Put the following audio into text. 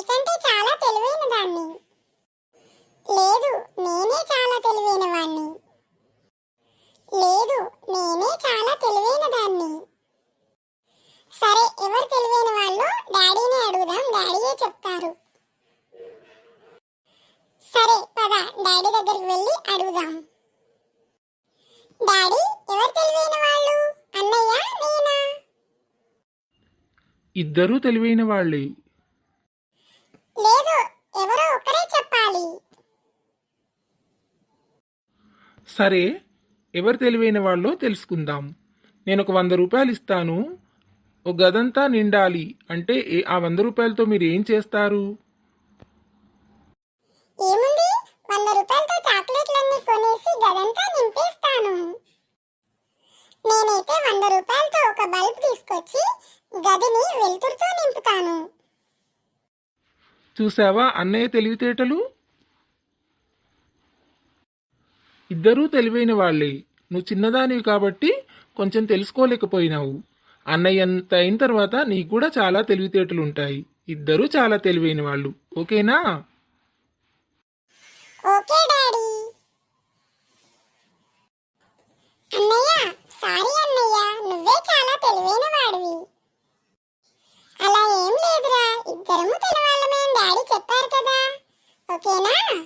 నీకంటే చాలా తెలివైన దాన్ని. లేదు నేనే చాలా తెలివైన వాణ్ణి. లేదు నేనే చాలా తెలివైన దాన్ని. సరే ఎవరు తెలివైన వాళ్ళు డాడీని అడుగుదాం డాడీయే చెప్తారు. సరే పద డాడీ దగ్గరికి వెళ్ళి అడుగుదాం. డాడీ ఎవరు తెలివైన వాళ్ళు? అన్నయ్య నేనా? ఇద్దరూ తెలివైన వాళ్ళే లేదు ఎవరో ఒకరే చెప్పాలి సరే ఎవరు తెలివైన వాళ్ళో తెలుసుకుందాం. నేను ఒక వంద రూపాయలు ఇస్తాను. ఒక గదంతా నిండాలి. అంటే ఆ వంద రూపాయలతో మీరు ఏం చేస్తారు? ఏముంది? వంద రూపాయలతో చాక్లెట్లన్నీ కొనేసి గదంతా నింపేస్తాను. నేనైతే వంద రూపాయలతో ఒక బల్బ్ తీసుకొచ్చి గదిని వెలుతురుతో నింపుతాను. చూసావా అన్నయ్య తెలివితేటలు? ఇద్దరూ తెలివైన వాళ్ళే. నువ్వు చిన్నదానివి కాబట్టి కొంచెం తెలుసుకోలేకపోయినావు. అన్నయ్య అంత అయిన తర్వాత నీకు కూడా చాలా తెలివితేటలు ఉంటాయి. ఇద్దరూ చాలా తెలివైన వాళ్ళు. ఓకేనా? Okay daddy. అన్నయ్య సారీ అన్నయ్య. నువ్వే చాలా తెలివైన వాడివి. అలా ఏం లేదురా. ఇద్దరము తెలివాళ్ళమే డాడీ చెప్పారు కదా. ఓకేనా?